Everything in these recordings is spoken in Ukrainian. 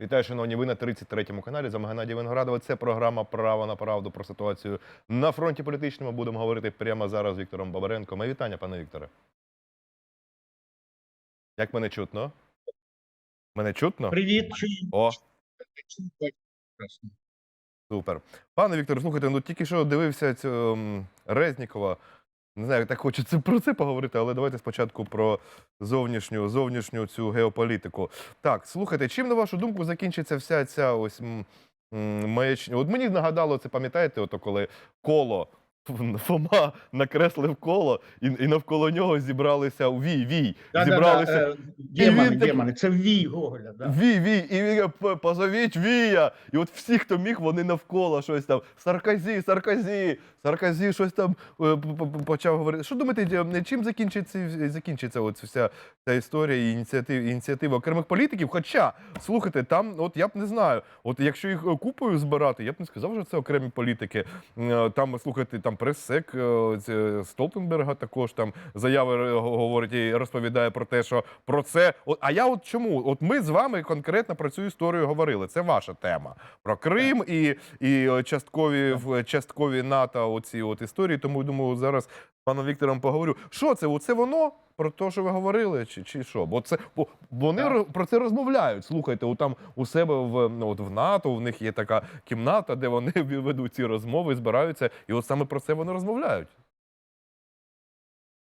Вітаю, шановні, ви на 33-му каналі. За Геннадій Виноградова. Це програма Право на правду про ситуацію на фронті політичному. Будемо говорити прямо зараз з Віктором Бабаренком. Мої вітання, пане Вікторе. Як мене чутно? Мене чутно? Привіт. О, супер. Пане Вікторе, слухайте, ну тільки що дивився м, Резнікова. Не знаю, так хочеться про це поговорити, але давайте спочатку про зовнішню, зовнішню цю геополітику. Так, слухайте, чим на вашу думку закінчиться вся ця ось маячня? От мені нагадало це, пам'ятаєте, ото коли коло. Фома накреслив коло, і, і навколо нього зібралися вій, вій. Да, зібралися да, да, е, демони, він демони. Це вій Гоголя. Да. Вій, вій, і він позовіть Вія. І от всі, хто міг, вони навколо щось там. Сарказі, Сарказі, Сарказі, щось там е, почав говорити. Що думаєте, чим закінчиться, закінчиться от вся ця історія і ініціатив, ініціативи окремих політиків? Хоча, слухайте, там, от я б не знаю, от якщо їх е, купою збирати, я б не сказав, що це окремі політики. Е, Там, слухайте, там прес-сек е, Столтенберга також там заяви е, говорить і розповідає про те, що про це. А я от чому? От ми з вами конкретно про цю історію говорили. Це ваша тема. Про Крим і, і е, часткові часткові НАТО. Оці от історії. Тому думаю, зараз з паном Віктором поговорю. Що це? Оце воно? Про те, що ви говорили, чи, чи що? Бо це бо вони Так. про це розмовляють. Слухайте, от там у себе в ну, от в НАТО в них є така кімната, де вони ведуть ці розмови, збираються, і от саме про це вони розмовляють.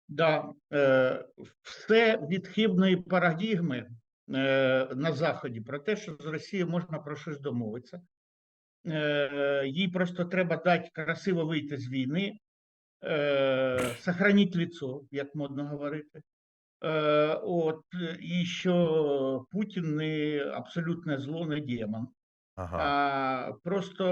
Да, е, все від хибної парадігми е, на Заході про те, що з Росією можна про щось домовитися. Е, їй просто треба дати красиво вийти з війни, е, сохранити лицо, як модно говорити. Е, от, і що Путін не абсолютне зло, не демон. Ага. а просто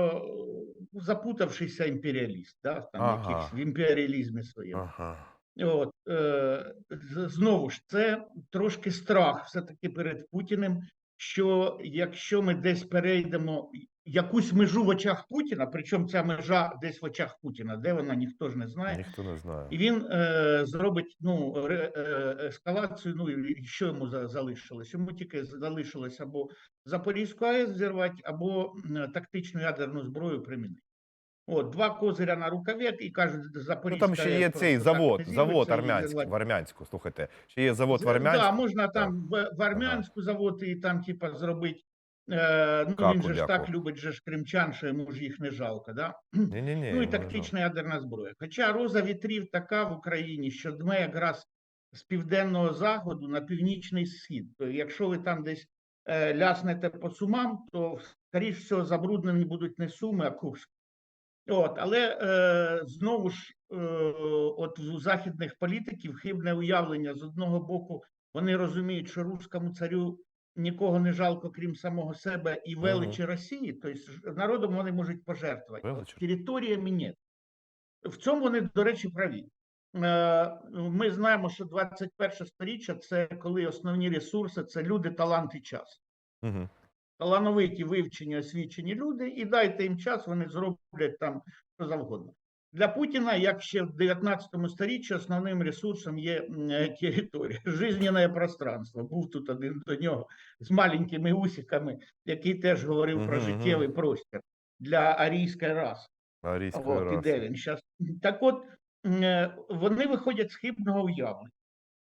е, запутавшийся імперіаліст, да, там Ага. якийсь в імперіалізмі своєму. Ага. От, е, знову ж, це трошки страх все-таки перед Путіним, що якщо ми десь перейдемо якусь межу в очах Путіна, причому ця межа десь в очах Путіна, де вона ніхто ж не знає, Ніхто не знає. і він е, зробить ну, ре, е, ескалацію. Ну і що йому за- залишилось? Йому тільки залишилось або Запорізьку АЕС зірвати, або тактичну ядерну зброю примінити. От два козиря на рукаві, і кажуть, Ну там ще є цей завод, завод армянський, в Армянську. Слухайте, ще є завод в З- Да, можна там в, в Армянську завод і там, типа, зробити. Е, ну, Каку, він же ж так любить же ж кримчан, що йому ж їх не жалко. Да? Ні, ні, ні. Ну і тактична ядерна зброя. Хоча роза вітрів така в Україні, що дме якраз з південного заходу на північний схід. То якщо ви там десь е, ляснете по сумам, то скоріш всього забруднені будуть не суми, а Курськ. От, але е, знову ж, е, от у західних політиків хибне уявлення з одного боку, вони розуміють, що руському царю нікого не жалко, крім самого себе і величі Росії, тобто народом вони можуть пожертвувати. Велич. Територіями ні. В цьому вони, до речі, праві. Е, Ми знаємо, що 21 сторіччя це коли основні ресурси це люди, талант і час. Угу. Талановиті, вивчені, освічені люди, і дайте їм час, вони зроблять там що завгодно. Для Путіна, як ще в 19 сторіччі, основним ресурсом є е, територія, жизненне пространство. Був тут один до нього з маленькими усиками, який теж говорив про життєвий простір для арійської раси. Арійської От, і де він щас. Так от, е, вони виходять з хибного уявлення.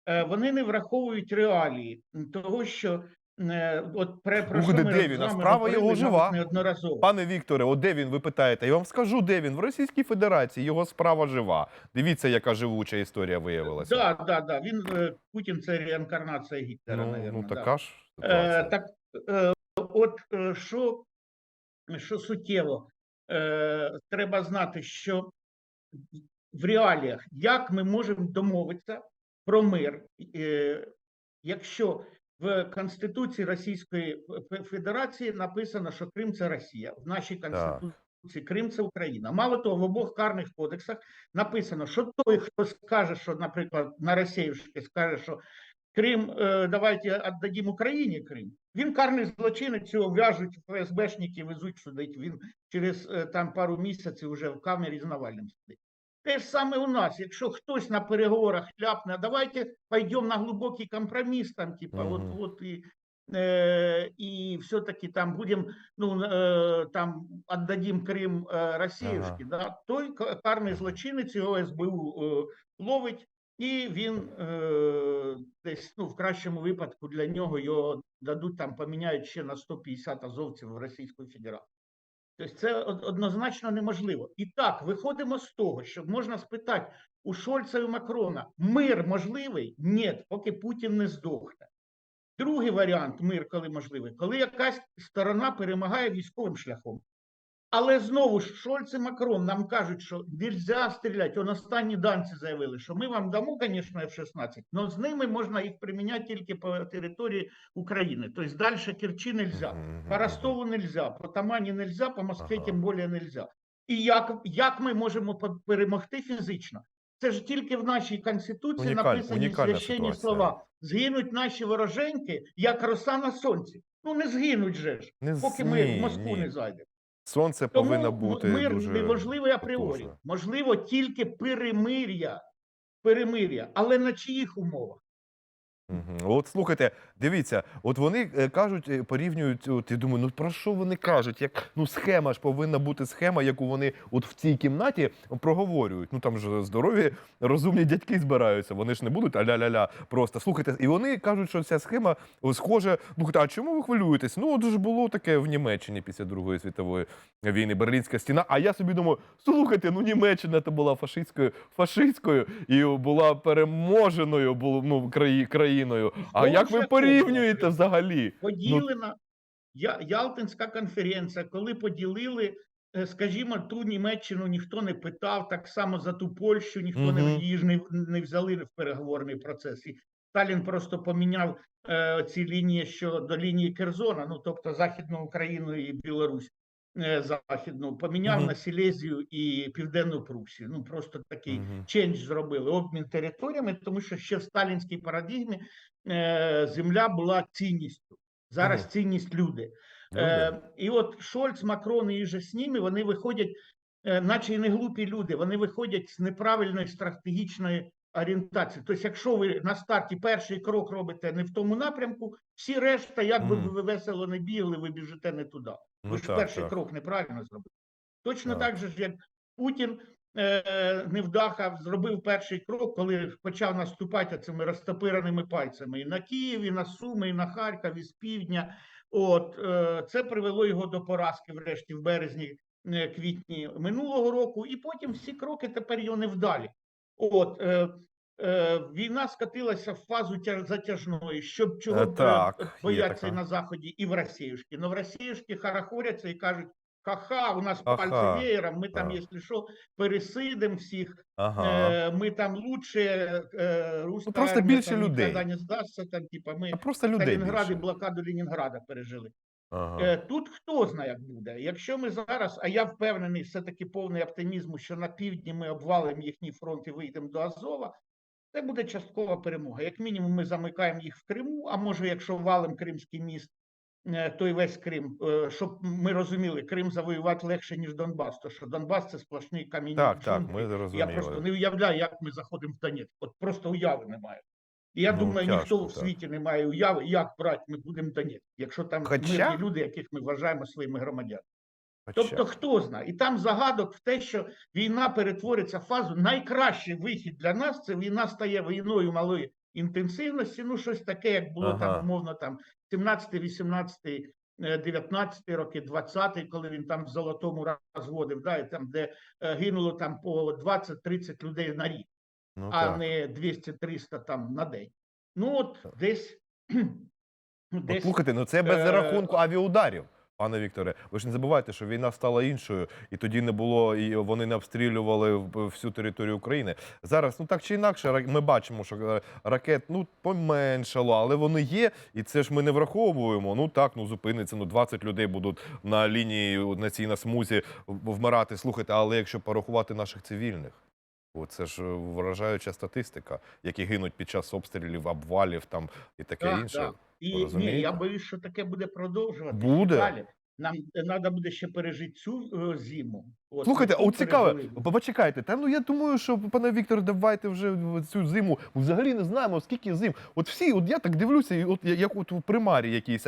Е, Вони не враховують реалії того, що от про, про що Слухайте, ми де він? А справа його жива. неодноразово. Пане Вікторе, от де він, ви питаєте? Я вам скажу, де він. В Російській Федерації його справа жива. Дивіться, яка живуча історія виявилася. Да, да, да. Він е, Путін це реінкарнація Гітлера, ну, наверно, ну да. така ж Е, так, е, от е, що, що суттєво, е, треба знати, що в реаліях, як ми можемо домовитися про мир, е, якщо в Конституції Російської Федерації написано, що Крим це Росія, в нашій Конституції Крим це Україна. Мало того, в обох карних кодексах написано, що той, хто скаже, що, наприклад, на Росіюшки скаже, що Крим, е, давайте віддадим Україні Крим. Він карний злочинець, цього в'яжуть ФСБшники, везуть судить. Він через е, там пару місяців вже в камері з Навальним сидить. Те ж саме у нас, якщо хтось на переговорах ляпне, давайте пойдемо на глибокий компроміс, там, типа, от, Мгм. от і э, и все-таки там будем, ну, э, там отдадим Крим э, Росіївський, да, той ка- карний злочинець його СБУ е, ловить, і він е, десь, ну, в кращому випадку для нього його дадуть там, поміняють ще на 150 азовців в Російську Федерацію. Тобто це однозначно неможливо. І так, виходимо з того, що можна спитати у Шольца і Макрона, мир можливий? Ні, поки Путін не здохне. Другий варіант мир, коли можливий, коли якась сторона перемагає військовим шляхом. Але знову ж Шольц і Макрон нам кажуть, що нельзя стріляти. Он останні данці заявили, що ми вам дамо, звісно, F-16, але з ними можна їх приміняти тільки по території України. Тобто далі Керчі нельзя. По Ростову нельзя, по Тамані нельзя, по Москві тим більше нельзя. І як, як ми можемо перемогти фізично? Це ж тільки в нашій конституції Унікаль- написані священні слова. Згинуть наші вороженьки, як роса на сонці. Ну не згинуть же ж, Не поки ми в Москву ні. не зайдемо. Сонце Тому повинно бути мир дуже неможливий апріорі. Можливо, тільки перемир'я. Перемир'я, але на чиїх умовах? Мгм. От слухайте, дивіться, от вони е, кажуть, е, порівнюють. От я думаю, ну про що вони кажуть? Як ну схема ж повинна бути схема, яку вони от в цій кімнаті проговорюють. Ну там ж здорові, розумні дядьки збираються. Вони ж не будуть аля-ля-ля просто. Слухайте, і вони кажуть, що ця схема о, схоже. Ну а чому ви хвилюєтесь? Ну от ж було таке в Німеччині після Другої світової війни, Берлінська стіна. А я собі думаю, слухайте, ну Німеччина то була фашистською, фашистською і була переможеною було, ну, краї, країною. А Знову як ви порівнюєте взагалі? Поділена Я, Ялтинська конференція, коли поділили, е, скажімо, ту Німеччину ніхто не питав, так само за ту Польщу ніхто не її ж не, не взяли в переговорний процес. І Сталін просто поміняв е, ці лінії щодо лінії Керзона, ну тобто Західну Україну і Білорусь. Е, Західну поміняв Мгм. на Сілезію і Південну Прусію. Ну просто такий Мгм. чендж зробили обмін територіями, тому що ще в сталінській парадигмі е, земля була цінністю. Зараз Мгм. цінність люди. Е, да. і от Шольц, Макрон і же з ними вони виходять, е, наче і не глупі люди, вони виходять з неправильної стратегічної орієнтації. Тобто, якщо ви на старті перший крок робите не в тому напрямку, всі решта, як би ви весело не бігли, ви біжите не туди. Ну, Ви ж так, перший так. крок неправильно зробили. Точно Так. так же як Путін е, невдаха зробив перший крок, коли почав наступати цими розтопиреними пальцями і на Київ, і на Суми, і на Харків, і з півдня. От е, це привело його до поразки, врешті, в березні, е, квітні минулого року, і потім всі кроки тепер його невдалі. От е, е, війна скотилася в фазу тя- затяжної, щоб чого Е, е, так, бояться на заході, і в Росіюшки. Но в Росіюшки харахоряться і кажуть. Ха-ха, у нас Ха-ха, пальці веером, ми там, так. якщо що, пересидимо всіх, Ага. е, ми там лучше, е, русська Ну, просто армія більше там людей. не здасться, там, типа, ми А просто людей Сталінград більше. блокаду Ленінграда пережили. Ага. Е, Тут хто знає, як буде. Якщо ми зараз, а я впевнений, все-таки повний оптимізму, що на півдні ми обвалимо їхній фронт і вийдемо до Азова, це буде часткова перемога. Як мінімум, ми замикаємо їх в Криму, а може, якщо валим Кримський міст, е, то й весь Крим, е, щоб ми розуміли, Крим завоювати легше, ніж Донбас, тому що Донбас це сплошний камінь. Так, так, ми Я просто не уявляю, як ми заходимо в Донецьк. От просто уяви немає. І я Ну, думаю, тяжко, ніхто в світі не має уяви, як брати ми будемо Донецьк, якщо там Хоча- мирні люди, яких ми вважаємо своїми громадянами. Хоча- Тобто, хто знає, і там загадок в те, що війна перетвориться в фазу. Найкращий вихід для нас це війна стає війною малої інтенсивності. Ну, щось таке, як було Ага. там, умовно, там 17, 18, е, 19 роки, 20, коли він там в золотому розводив, да, і там, де е, гинуло там по 20-30 людей на рік ну, а так. не 200-300 там на день. Ну от десь, ну, От десь слухайте, ну це без е, рахунку авіаударів. Пане Вікторе, ви ж не забувайте, що війна стала іншою, і тоді не було, і вони не обстрілювали всю територію України. Зараз, ну так чи інакше, ми бачимо, що е, ракет ну поменшало, але вони є, і це ж ми не враховуємо. Ну так, ну зупиниться, ну 20 людей будуть на лінії на цій на смузі вмирати. Слухайте, але якщо порахувати наших цивільних. О, Це ж е, вражаюча статистика, які гинуть під час обстрілів, обвалів там і таке Так, інше. так. І ні, я боюсь, що таке буде продовжуватися Буде. далі. нам треба буде ще пережити цю е, зиму. От, Слухайте, от цікаве, почекайте. Та ну я думаю, що пане Віктор, давайте вже цю зиму. Взагалі не знаємо, скільки зим. От всі, от я так дивлюся, і от як от в примарі якійсь.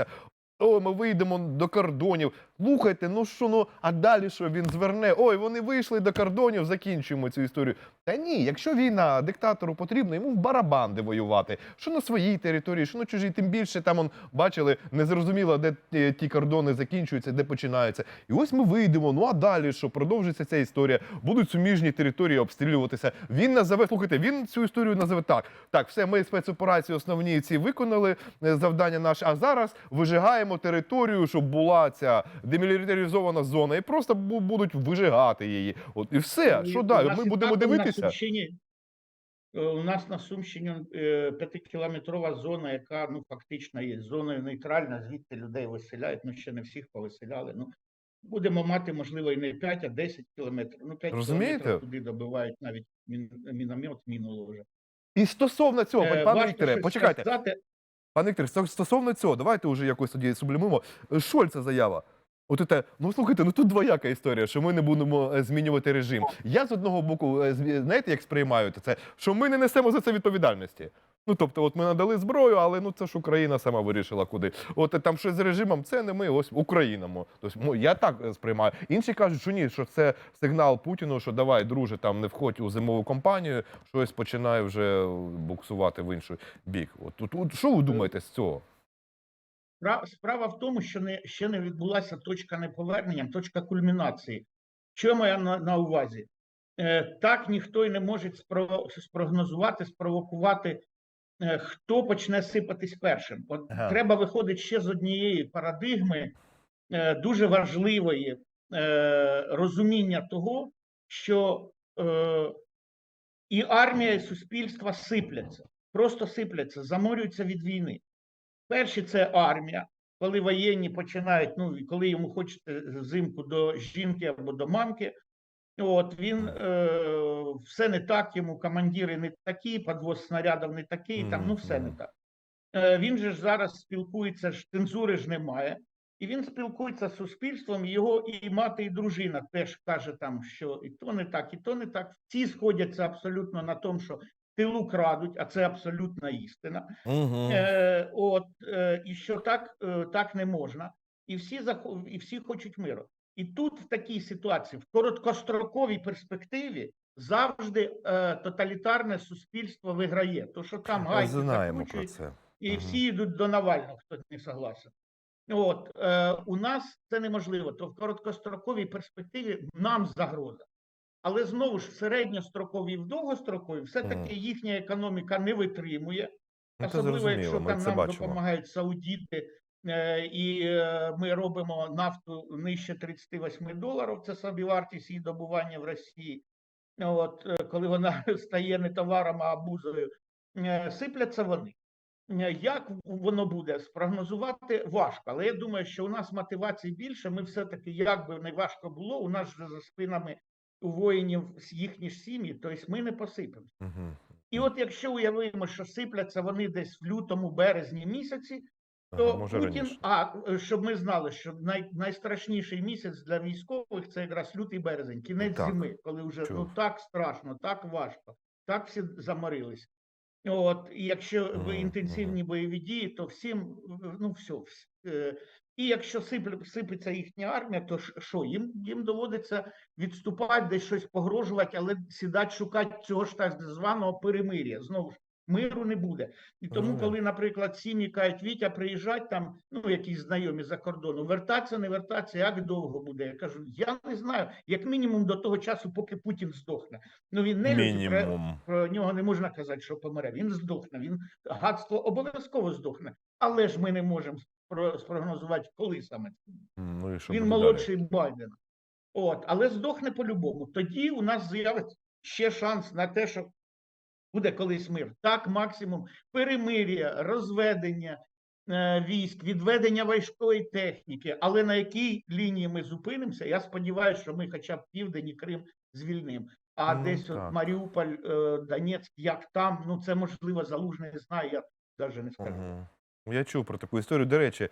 О, ми вийдемо до кордонів. Слухайте, ну що, ну а далі що він зверне? Ой, вони вийшли до кордонів, закінчуємо цю історію. Та ні, якщо війна диктатору потрібна, йому в барабан де воювати. Що на своїй території, що на чужій, тим більше там он бачили, незрозуміло, де ті, ті кордони закінчуються, де починаються. І ось ми вийдемо. Ну а далі що продовжиться ця історія? Будуть суміжні території обстрілюватися. Він назове, слухайте, він цю історію назове так. Так, все, ми спецоперації основні ці виконали е, завдання наше. А зараз вижигаємо територію, щоб була ця демілітаризована зона, і просто будуть вижигати її. От і все. Що далі? Ми будемо дивитися. Е, У нас на Сумщині е, п'ятикілометрова зона, яка ну фактично є зоною нейтральна, звідти людей виселяють. Ну ще не всіх повиселяли. Ну будемо мати можливо і не 5, а 10 кілометрів. Ну 5 Розумієте? кілометрів туди добивають навіть мін, міномет минуло вже. І стосовно цього, Е, пане Вікторе, почекайте. сказати. Пане Віктор, стосовно цього, давайте вже якось тоді сублімуємо. Е, Шольца заява. От це, ну слухайте, ну тут двояка історія, що ми не будемо е, змінювати режим. Я з одного боку, е, знаєте, як сприймаю це, що ми не несемо за це відповідальності. Ну тобто, от ми надали зброю, але ну це ж Україна сама вирішила куди. От е, там щось з режимом, це не ми, ось Україна. Тобто, я так сприймаю. Інші кажуть, що ні, що це сигнал Путіну, що давай, друже, там не входь у зимову кампанію, щось починає вже буксувати в інший бік. От, тут, що ви думаєте з цього? Спра- Справа в тому, що не, ще не відбулася точка неповернення, точка кульмінації. Що я маю на, на увазі? Е, так ніхто й не може спрогнозувати, спровокувати, е, хто почне сипатись першим. От Ага. треба виходити ще з однієї парадигми, е, дуже важливої е, розуміння того, що е, і армія, і суспільство сипляться, просто сипляться, заморюються від війни. Перші це армія, коли воєнні починають, ну коли йому хочеться взимку до жінки або до мамки. От він е, все не так, йому командири не такі, подвоз снарядів не такий, там ну все не так. Е, він же ж зараз спілкується, ж цензури ж немає, і він спілкується з суспільством. Його і мати, і дружина теж каже там, що і то не так, і то не так. Всі сходяться абсолютно на тому, що тилу крадуть, а це абсолютна істина. Угу. Е, от, е, і що так, е, так не можна, і всі і всі хочуть миру. І тут в такій ситуації, в короткостроковій перспективі, завжди е, тоталітарне суспільство виграє. То що там гайки знаємо про закручують, це. і Мгм. всі йдуть до Навального, хто не согласен. От е, у нас це неможливо. То в короткостроковій перспективі нам загроза. Але знову ж в середньостроковій і в довгостроковій все-таки Мгм. їхня економіка не витримує. Ну, Особливо, якщо там нам бачимо. допомагають саудіти, е, і е, ми робимо нафту нижче 38 доларів, це собівартість її добування в Росії. От, е, коли вона стає не товаром, а абузою, Е, сипляться вони. Е, Як воно буде спрогнозувати важко, але я думаю, що у нас мотивації більше. Ми все-таки, як би не важко було, у нас же за спинами у воїнів їхні ж сім'ї, тобто ми не посипемо. Мгм. І от якщо уявимо, що сипляться вони десь в лютому, березні місяці, то Ага, може Путін, раніше. а щоб ми знали, що най, найстрашніший місяць для військових це якраз лютий березень, кінець Так, зими, коли вже чув. ну так страшно, так важко, так всі заморились. От, і якщо ви інтенсивні бойові дії, то всім ну все. Е, І якщо сипеться їхня армія, то що їм, їм доводиться відступати, десь щось погрожувати, але сідати шукати цього ж так званого перемир'я. Знову ж миру не буде. І тому, Розумію. коли, наприклад, сім'ї кажуть, Вітя, приїжджать там, ну якісь знайомі за кордону, вертатися, не вертатися, як довго буде? Я кажу, я не знаю, як мінімум до того часу, поки Путін здохне. Ну він не про, про нього не можна казати, що помре. Він здохне, він гадство обов'язково здохне. Але ж ми не можемо спрогнозувати, коли саме Ну і що він буде далі? молодший Байдена. От, але здохне по-любому. Тоді у нас з'явиться ще шанс на те, що буде колись мир. Так, максимум перемир'я, розведення е, військ, відведення військової техніки. Але на якій лінії ми зупинимося? Я сподіваюся, що ми, хоча б південь і Крим звільнимо. А Ну, десь так. от Маріуполь, е, Донецьк, як там, ну це можливо залужний не знаю, я навіть не скажу. Мгм. Я чув про таку історію. До речі, е,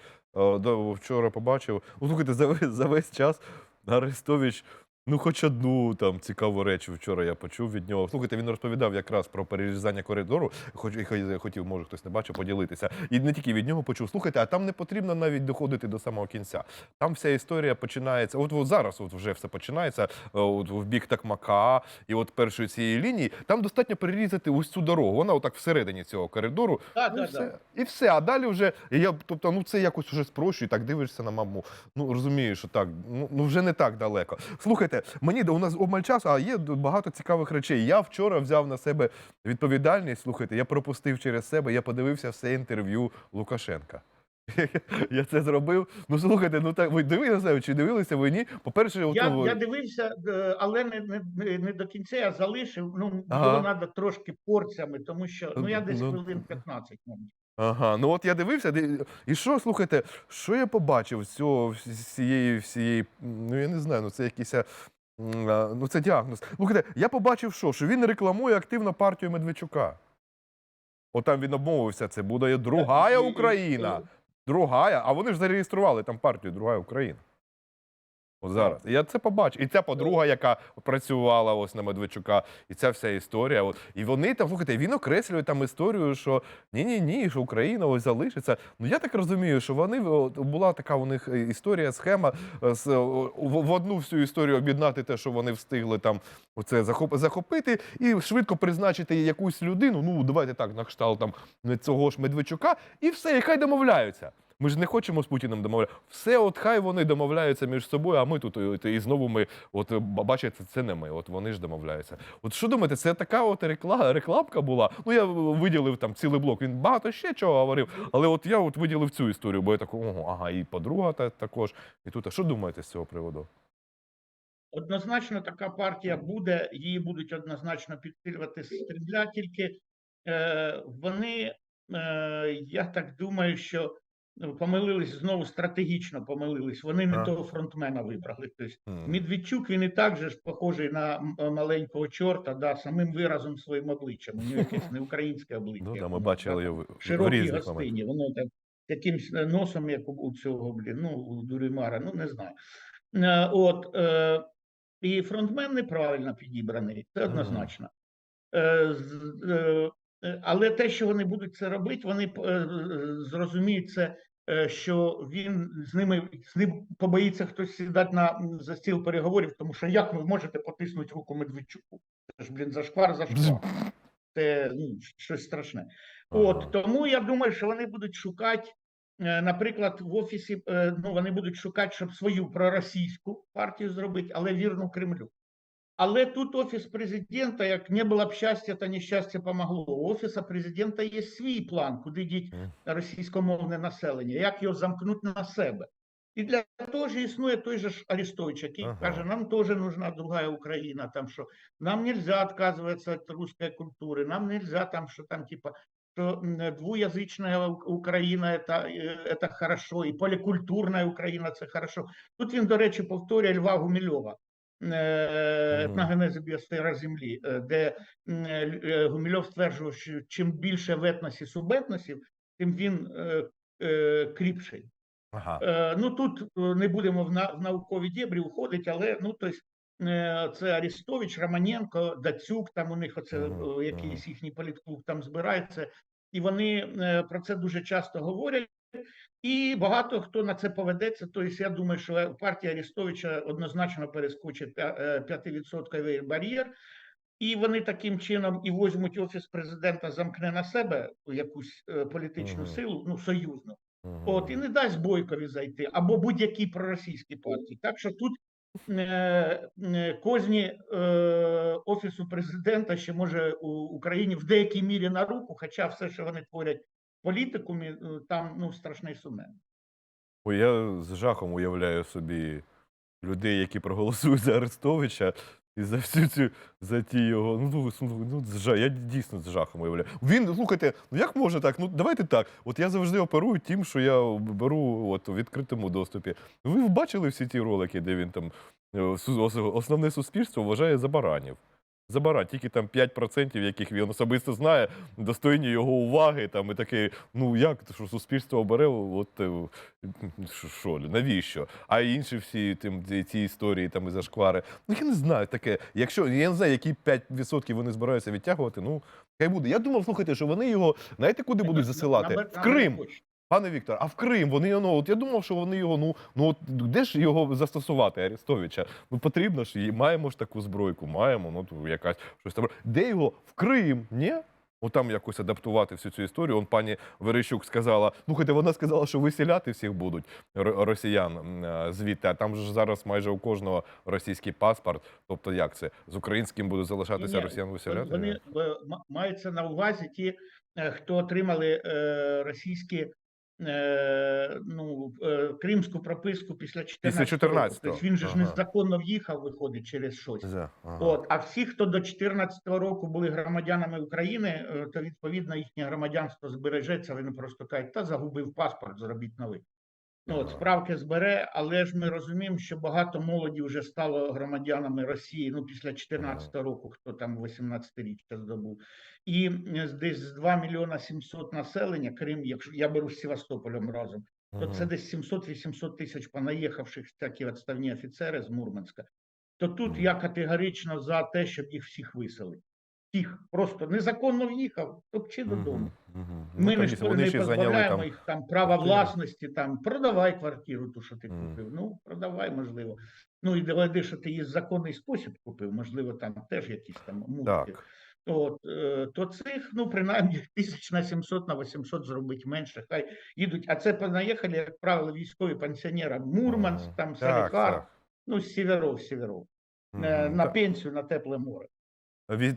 вчора побачив. Ну, слухайте, за весь, за весь час Арестович, ну, хоч одну там цікаву реч вчора я почув від нього. Слухайте, він розповідав якраз про перерізання коридору, хоч і хо- хотів, може хтось не бачив, поділитися. І не тільки від нього почув. Слухайте, а там не потрібно навіть доходити до самого кінця. Там вся історія починається. От, от зараз от вже все починається е, от, в бік Такмака, і от першої цієї лінії. Там достатньо перерізати ось цю дорогу. Вона отак всередині цього коридору. Так, Ну, так, все. так. І все. А далі вже я тобто, ну це якось вже спрощує, так дивишся на маму. Ну розумієш, що так, ну, ну вже не так далеко. Слухайте, мені у нас обмаль часу, а є багато цікавих речей. Я вчора взяв на себе відповідальність. Слухайте, я пропустив через себе, я подивився все інтерв'ю Лукашенка. Я це зробив. Ну слухайте, ну так ви дивилися, чи дивилися ви ні? По-перше, Я, о, я дивився, е, але не, не, не- до кінця я залишив. Ну, Ага. було треба трошки порціями, тому що ну я десь Ну, хвилин 15, мабуть. Ага, ну от я дивився, і що, слухайте, що я побачив з цього всієї, всієї, ну я не знаю, ну це якийсь, м, а, ну це діагноз. Слухайте, я побачив, що, що він рекламує активно партію Медведчука. От там він обмовився, це буде другая і- Україна. Другая, а вони ж зареєстрували там партію Другая Україна. От зараз. Я це побачив. І ця подруга, яка працювала ось на Медведчука, і ця вся історія. От. І вони там, слухайте, він окреслює там історію, що ні-ні, ні, що Україна ось залишиться. Ну я так розумію, що вони от, була така у них е, історія, схема е, з, о, в, в одну всю історію об'єднати те, що вони встигли там оце захоп, захопити, і швидко призначити якусь людину. Ну, давайте так, на кшталт там цього ж Медведчука, і все, і хай домовляються. Ми ж не хочемо з Путіним домовлятися. Все, от хай вони домовляються між собою, а ми тут от, і знову ми, от бачите, це не ми. От вони ж домовляються. От що думаєте, це така от рекла, рекламка була? Ну я виділив там цілий блок. Він багато ще чого говорив, але от я от виділив цю історію, бо я такий, ого, ага, і подруга та, також. І тут. А що думаєте з цього приводу? Однозначно така партія буде, її будуть однозначно підсилювати стрімля, тільки е, вони, е, я так думаю, що помилились знову стратегічно помилились. Вони не А. того фронтмена вибрали. Тобто. Медведчук він і так же ж похожий на маленького чорта, да, самим виразом своїм обличчям. У нього якесь не українське обличчя. Ну, да, ми бачили його в- широкій гостині. Воно так якимсь е, носом, як у- цього, блін, ну, у Дуримара, ну не знаю. Е, От, е, і фронтмен неправильно підібраний, це однозначно. Е, е, е, Але те, що вони будуть це робити, вони е, е, зрозуміють це, е, що він з ними з ним побоїться хтось сідати на за стіл переговорів, тому що як ви можете потиснути руку Медведчуку? Це ж, блін, зашквар зашквар. Це ну, щось страшне. От тому я думаю, що вони будуть шукати, е, наприклад, в офісі, е, ну вони будуть шукати, щоб свою проросійську партію зробити, але вірну Кремлю. Але тут офіс президента, як не було б щастя, то нещастя помогло. У офіса президента є свій план, куди діть Мгм. російськомовне населення, як його замкнути на себе. І для того ж існує той же ж Арестович, який Ага. каже, нам теж нужна другая Україна, там що нам нельзя отказываться от русской культуры, нам нельзя там, что там типа, что м, двуязычная У- Україна это, э, это хорошо, і полікультурна Україна це хорошо. Тут він, до речі, повторює Льва Гумільова. е, Мгм. Етногенези біосфера землі, е, де е, Гумільов стверджував, що чим більше в етносі субетносів, тим він кріпший. Ага. Ну тут не будемо в на- в наукові дібрі уходити, але ну тобто, це Арістович, Романенко, Дацюк, там у них оце якийсь їхній політклуб там збирається, і вони про це дуже часто говорять. І багато хто на це поведеться. Тобто, я думаю, що партія Арістовича однозначно перескочить п'я- е, 5% бар'єр, і вони таким чином і возьмуть офіс президента, замкне на себе якусь е, політичну Мгм. силу, ну союзну. Мгм. От, і не дасть Бойкові зайти, або будь-якій проросійській партії. Так що тут е, е, козні е, Офісу президента ще може у Україні в деякій мірі на руку, хоча все, що вони творять політикумі, е, там ну, страшний сумен. Ой, я з жахом уявляю собі людей, які проголосують за Арестовича і за всю цю за ті його. Ну, ну, ну, ну з жа- я дійсно з жахом уявляю. Він, слухайте, ну як може так? Ну давайте так. От я завжди оперую тим, що я беру от, у відкритому доступі. Ви бачили всі ті ролики, де він там е, основне суспільство вважає за баранів. Забирати тільки там 5%, яких він особисто знає, достойні його уваги. Там і такий, ну як що суспільство обере, от е, що, що навіщо? А інші всі тим ці- ці історії там і зашквари. Ну я не знаю таке. Якщо я не знаю, які 5% вони збираються відтягувати, ну хай буде. Я думав, слухайте, що вони його знаєте, куди будуть засилати? В Крим. Пане Віктор, а в Крим вони ну от я думав, що вони його ну ну от де ж його застосувати, Арестовича? Ну потрібно ж і маємо ж таку збройку, маємо. Ну то якась щось там. Де його в Крим? Ні? Отам якось адаптувати всю цю історію. Он пані Верещук сказала: слухайте, вона сказала, що виселяти всіх будуть росіян е, звідти. А там ж зараз майже у кожного російський паспорт. Тобто, як це з українським буде залишатися Ні-ні, росіян виселяти? Вони е, ма- мається на увазі ті, е, хто отримали російські ну, е, кримську прописку після 14 Після 14-го. року. Тобто він же ж незаконно в'їхав, виходить через щось. За, ага. От, а всі, хто до 14 року були громадянами України, е, то відповідно їхнє громадянство збережеться. Вони просто кажуть, та загубив паспорт, зробіть новий. Ну, от справки збере, але ж ми розуміємо, що багато молоді вже стало громадянами Росії. Ну після 14 року, хто там 18-річчя здобув, і десь з 2 мільйона 700 населення, Крим, якщо я беру з Севастополем разом, то це десь 700-800 тисяч понаїхавших такі відставні офіцери з Мурманська. То тут я категорично за те, щоб їх всіх виселити. Всіх просто незаконно в'їхав, топчи додому. Мгм. Ми Ну, не, ж не позбавляємо там їх там права квартири. власності, там продавай квартиру, ту, що ти Мгм. купив. Ну, продавай, можливо. Ну і доведи, що ти її законний спосіб купив, можливо, там теж якісь там мутки. Так. От, е, то цих, ну, принаймні, тисяч на 700, на 800 зробить менше. Хай їдуть. А це понаїхали, як правило, військові пенсіонери. Мурманськ, там так. ну, з сіверов, сіверов. Е. На пенсію, на тепле море.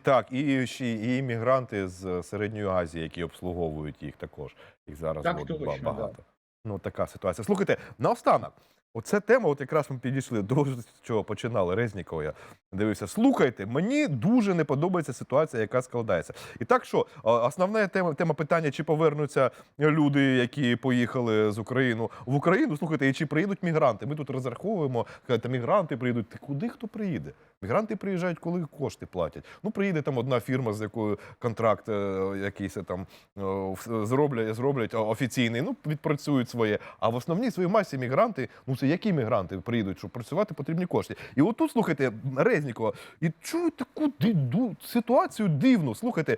Так, і і іммігранти з Середньої Азії, які обслуговують їх також. Їх зараз Так точно, багато. да. Ну, така ситуація. Слухайте, наостанок, оця тема, от якраз ми підійшли до чого починали Резнікова. Я дивився. Слухайте, мені дуже не подобається ситуація, яка складається. І так що, основна тема, тема питання, чи повернуться люди, які поїхали з України в Україну. Слухайте, і чи приїдуть мігранти? Ми тут розраховуємо, кажете, мігранти приїдуть. Ти куди хто приїде? Мігранти приїжджають, коли кошти платять. Ну, приїде там одна фірма, з якою контракт е, якийсь там е, зроблять, зроблять офіційний, ну, відпрацюють своє. А в основній своїй масі мігранти, ну це які мігранти приїдуть, щоб працювати потрібні кошти. І отут, слухайте, Резнікова, і чую таку диду, ситуацію дивну. Слухайте,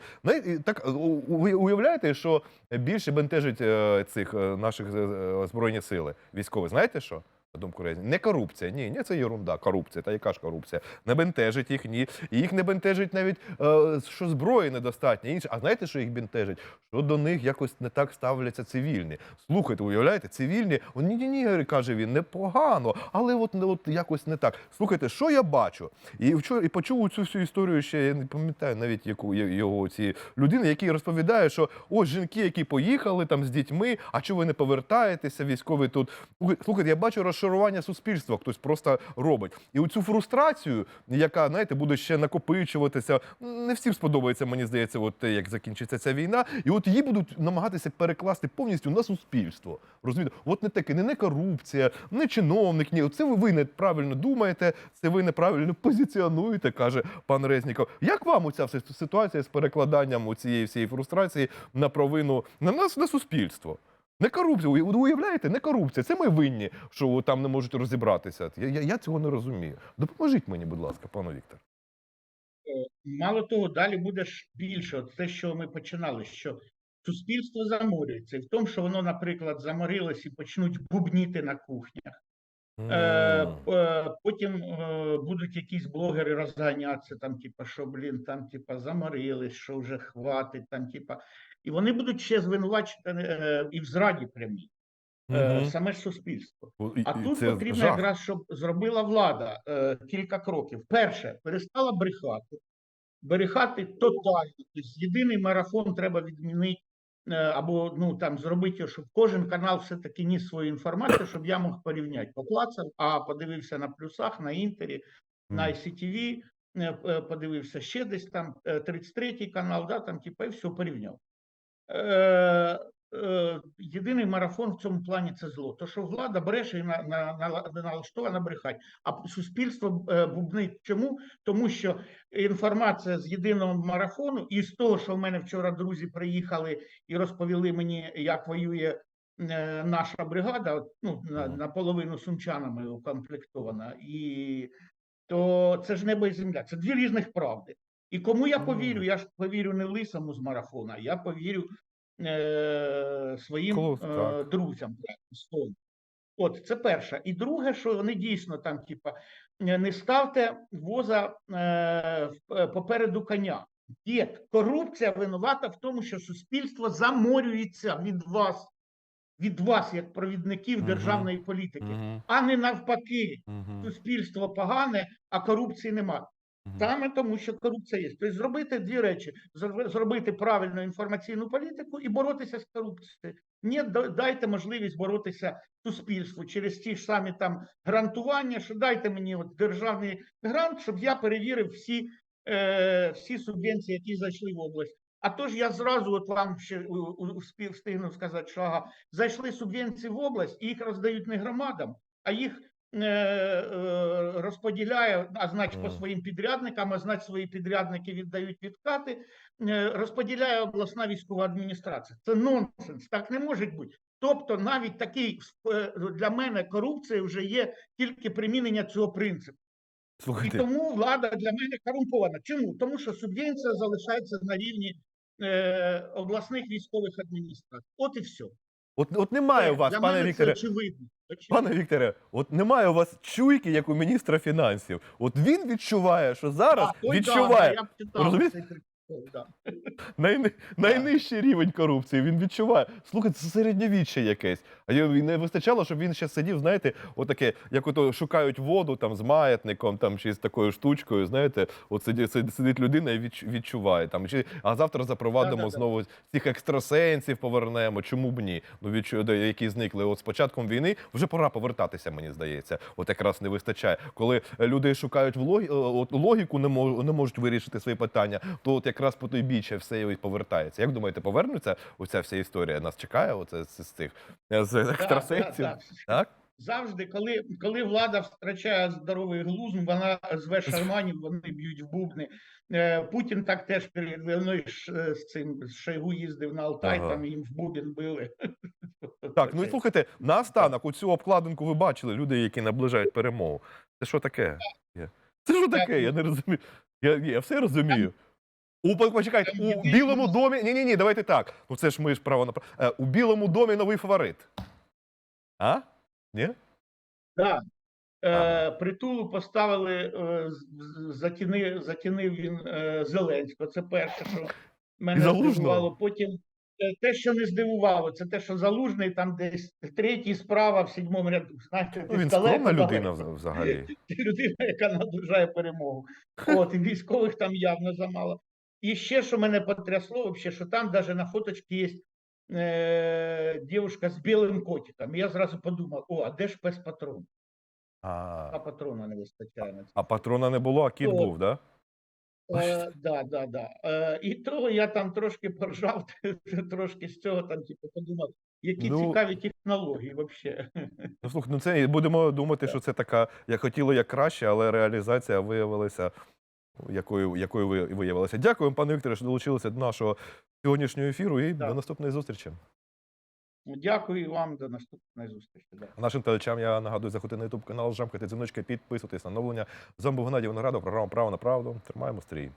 так ви уявляєте, що більше бентежить е, цих е, наших е, збройні сили військові. Знаєте що? Думку Резні. Не корупція, ні, ні, це ерунда. Корупція, та яка ж корупція? Не бентежить їх, ні. І їх не бентежить навіть, е, що зброї недостатньо. Інше. А знаєте, що їх бентежить? Що до них якось не так ставляться цивільні. Слухайте, уявляєте, цивільні, ні, ні, ні, каже він, непогано, але от, от якось не так. Слухайте, що я бачу? І вчора і почув цю всю історію ще я не пам'ятаю навіть яку його ці людини, який розповідає, що ось жінки, які поїхали там з дітьми, а чого ви не повертаєтеся? Військові тут слухайте, я бачу розшарування суспільства, хтось просто робить. І оцю фрустрацію, яка знаєте, буде ще накопичуватися. Не всім сподобається, мені здається, от те, як закінчиться ця війна. І от її будуть намагатися перекласти повністю на суспільство. Розумієте, от не таке, не, не корупція, не чиновник. Ні, це ви, ви неправильно думаєте, це ви неправильно позиціонуєте, каже пан Резніков. Як вам оця ситуація з перекладанням цієї всієї фрустрації на провину на нас, на суспільство? Не корупція, ви уявляєте, не корупція. Це ми винні, що там не можуть розібратися. Я, я, я цього не розумію. Допоможіть мені, будь ласка, пане Віктор. Мало того, далі буде більше. От те, що ми починали, що суспільство заморюється, і в тому, що воно, наприклад, заморилось і почнуть бубніти на кухнях. Е, е, Потім е, будуть якісь блогери розганятися, там, типа, що, блін, там, типа, заморились, що вже хватить, там, типа. І вони будуть ще звинувачити е, і в зраді прямій, е, саме ж суспільство. А і тут це потрібно жах. якраз, щоб зробила влада е, кілька кроків. Перше, перестала брехати. Брехати тотально. Тобто єдиний марафон треба відмінити. е, Або ну там зробити, щоб кожен канал все-таки ніс свою інформацію, щоб я мог порівняти. Поклацав, а подивився на плюсах, на інтері, на ICTV, е, подивився ще десь там е, 33-й канал, да, там, типа, і все порівняв. Е, е, єдиний марафон в цьому плані це зло. То, що влада бреше і на, на, на, налаштована брехать, а суспільство е, бубнить. Чому? Тому що інформація з єдиного марафону, і з того, що в мене вчора друзі приїхали і розповіли мені, як воює е, наша бригада, ну, наполовину сумчанами укомплектована, і то це ж небо і земля, це дві різних правди. І кому я повірю? Я ж повірю не лисому з марафона, я повірю е, своїм е, друзям. От це перше. І друге, що вони дійсно там, типа, е, не ставте воза е, е, попереду коня. Дід, корупція винувата в тому, що суспільство заморюється від вас, від вас, як провідників Мгм. державної політики, Мгм, а не навпаки. мгм, Суспільство погане, а корупції нема. Саме тому, що корупція є. Тобто зробити дві речі: Зроб- зробити правильну інформаційну політику і боротися з корупцією. Ні, дайте можливість боротися суспільству через ті ж самі там грантування, що дайте мені от державний грант, щоб я перевірив всі, е, всі субвенції, які зайшли в область. А то ж я зразу от вам ще встигну сказати, що ага, зайшли субвенції в область, і їх роздають не громадам, а їх розподіляє, а значить по своїм підрядникам, а значить свої підрядники віддають відкати, е, розподіляє обласна військова адміністрація. Це нонсенс, так не може бути. Тобто навіть такий е, для мене корупція вже є тільки примінення цього принципу. І тому влада для мене корумпована. Чому? Тому що субвенція залишається на рівні е, обласних військових адміністрацій. От і все. От, от немає у вас, пане Вікторе, очевидно. очевидно. Пане Вікторе, от немає у вас чуйки, як у міністра фінансів. От він відчуває, що зараз А, той відчуває да, я б читав Розумієте? Да. найнижчий рівень корупції. Він відчуває. Слухайте, це середньовіччя якесь. А йому не вистачало, щоб він ще сидів, знаєте, отаке, як ото шукають воду там з маятником, там чи з такою штучкою. Знаєте, от сидить, сидить, людина і відчуває там. Чи а завтра запровадимо Да-да-да. знову цих екстрасенсів, повернемо. Чому б ні? Ну відчу, які зникли. От з початком війни вже пора повертатися, мені здається. От якраз не вистачає. Коли люди шукають в логі... от логіку, не мож... не можуть вирішити свої питання, то от якраз по той біччя все і повертається. Як думаєте, повернеться оця вся історія? Нас чекає оце з, з цих е, з екстрасенсів? Да, да, да. Так? Завжди, коли, коли влада втрачає здоровий глузд, вона зве шарманів, вони б'ють в бубни. Е, Путін так теж е, з цим з Шойгу їздив на Алтай, Ага. там їм в бубен били. Так, ну і слухайте, наостанок оцю обкладинку ви бачили, люди, які наближають перемогу. Це що таке? Це що таке? Я не розумію. Я, я все розумію. У почекайте, у Білому домі. Ні, ні, ні, давайте так. Ну це ж ми ж право на Е, У Білому домі новий фаворит. А? Ні? Да. Е, притулу поставили, е, затіни, затінив він е, Зеленського. Це перше, що мене Залужного? здивувало. Потім е, те, що не здивувало, це те, що Залужний там десь третій справа в сьомому ряду. Знаєте, Ну, він далеко, скромна людина далеко. взагалі. людина, яка наближає перемогу. От, і військових там явно замало. І ще, що мене потрясло, вообще, що там навіть на фоточці є е, дівчинка з білим котиком. Я зразу подумав: о, а де ж пес патрон? А А, патрона не вистачає на це. а патрона не було, а кіт О. був, да? Е, да, да, да. Е, і то я там трошки поржав, трошки з цього там, типу, подумав, які Ну, цікаві технології взагалі. Ну слухай, ну це будемо думати, що це така, як хотіло, як краще, але реалізація виявилася. Якою, якою ви виявилися. Дякую, пане Вікторе, що долучилися до нашого сьогоднішнього ефіру і Так. до наступної зустрічі. Дякую вам, до наступної зустрічі. А Нашим телечам я нагадую, заходити на YouTube канал, жамкати дзвіночки, підписуйтесь на оновлення. З вами був Геннадій Виноградов, програма Право на правду. Тримаємо стрій.